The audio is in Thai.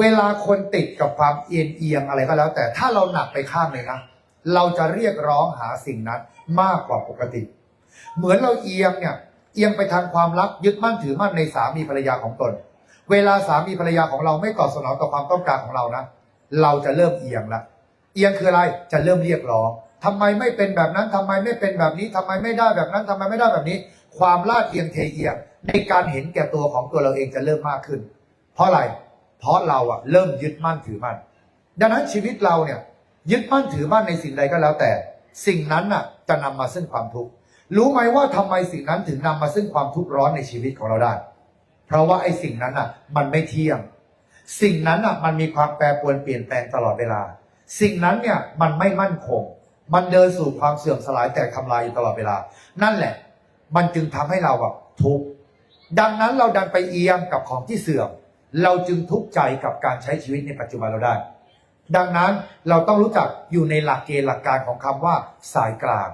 เวลาคนติดกับความเอียงเอียงอะไรก็แล้ว แต่ถ้าเราหนักไปข้างเลยนะเราจะเรียกร้องหาสิ่งนั้นมากกว่าปกติ เหมือนเราเอียงเนี่ยเอียงไปทางความรักยึดมั่นถือมั่นในสามีภรรยาของตน เวลาสามีภรรยาของเราไม่ตอบสนองต่อความต้องการของเรานะเราจะเริ่มเอียงละเอียงคืออะไรจะเริ่มเรียกร้องทำไมไม่เป็นแบบนั้นทำไมไม่เป็นแบบนี้ทำไมไม่ได้แบบนั้นทำไมไม่ได้แบบนี้ ความลาดเอียงเทเอียงในการเห็นแก่ตัวของตัวเราเองจะเริ่มมากขึ้น เพราะอะไร เพราะเราอะเริ่มยึดมั่นถือมั่นดังนั้นชีวิตเราเนี่ยยึดมั่นถือมั่นในสิ่งใดก็แล้วแต่ สิ่งนั้นน่ะจะนำมาซึ่งความทุกข์รู้ไหมว่าทำไมสิ่งนั้นถึงนำมาซึ่งความทุกข์ร้อนในชีวิตของเราได้ เพราะว่าไอ้สิ่งนั้นน่ะ มันไม่เที่ยง สิ่งนั้นน่ะ มันมีความแปรปรวนเปลี่ยนแปลงตลอดเวลา สิ่งนั้นเนี่ยมันไม่มั่นคง มันเดินสู่ความเสื่อมสลายแตกทำลายอยู่ตลอดเวลา นั่นแหละ มันจึงทำให้เราอะทุกข์ดังนั้นเราดันไปเอียงกับของที่เสื่อม เราจึงทุกข์ใจกับการใช้ชีวิตในปัจจุบันเราได้ ดังนั้นเราต้องรู้จักอยู่ในหลักเกณฑ์หลักการของคำว่าสายกลาง